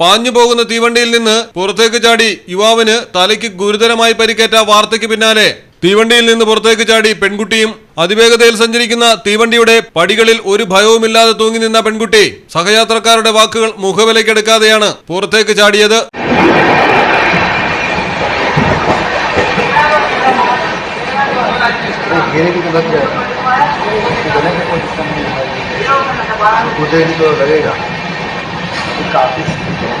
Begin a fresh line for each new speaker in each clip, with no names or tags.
പാഞ്ഞു പോകുന്ന തീവണ്ടിയിൽ നിന്ന് പുറത്തേക്ക് ചാടി യുവാവിന് തലയ്ക്ക് ഗുരുതരമായി പരിക്കേറ്റ വാർത്തയ്ക്ക് പിന്നാലെ. തീവണ്ടിയിൽ നിന്ന് പുറത്തേക്ക് ചാടി പെൺകുട്ടിയും അതിവേഗതയിൽ സഞ്ചരിക്കുന്ന തീവണ്ടിയുടെ പടികളിൽ ഒരു ഭയവുമില്ലാതെ തൂങ്ങി നിന്ന പെൺകുട്ടി. സഹയാത്രക്കാരുടെ വാക്കുകൾ മുഖവിലയ്ക്കെടുക്കാതെയാണ് പുറത്തേക്ക് ചാടിയത്.
है कूदेगी तो लगेगा ये काफी speed है।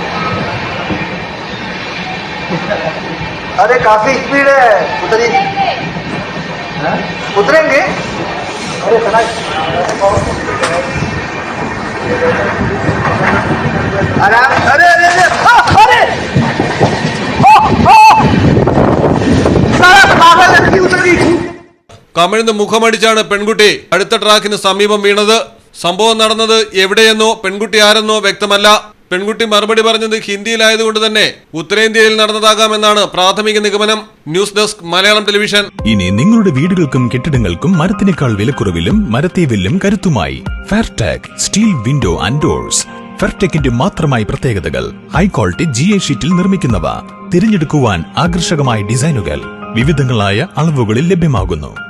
अरे काफी स्पीड है उतरिए हैं? उतरेंगे अरे इतना आराम अरे अरे अरे आ, अरे ओ, ओ! साला पागल लड़की उतर गई
കമിഴ്ന്ന് മുഖമടിച്ചാണ് പെൺകുട്ടി അടുത്ത ട്രാക്കിന് സമീപം വീണത് സംഭവം നടന്നത് എവിടെയെന്നോ പെൺകുട്ടി ആരെന്നോ വ്യക്തമല്ല. പെൺകുട്ടി മറുപടി പറഞ്ഞത് ഹിന്ദിയിലായതുകൊണ്ട് തന്നെ ഉത്തരേന്ത്യയിൽ നടന്നതാകാമെന്നാണ് പ്രാഥമിക നിഗമനം. News desk Malayalam television.
ഇനി നിങ്ങളുടെ വീടുകൾക്കും കെട്ടിടങ്ങൾക്കും മരത്തിനേക്കാൾ വിലക്കുറവിലും മരത്തെ വില്ലും കരുത്തുമായി. Fairtag steel window and doors ഫെയർടെക്കിന്റെ മാത്രമായി പ്രത്യേകതകൾ. ഹൈ ക്വാളിറ്റി ജി എ ഷീറ്റിൽ നിർമ്മിക്കുന്നവ. തിരഞ്ഞെടുക്കുവാൻ ആകർഷകമായ ഡിസൈനുകൾ. വിവിധങ്ങളായ അളവുകളിൽ ലഭ്യമാകുന്നു.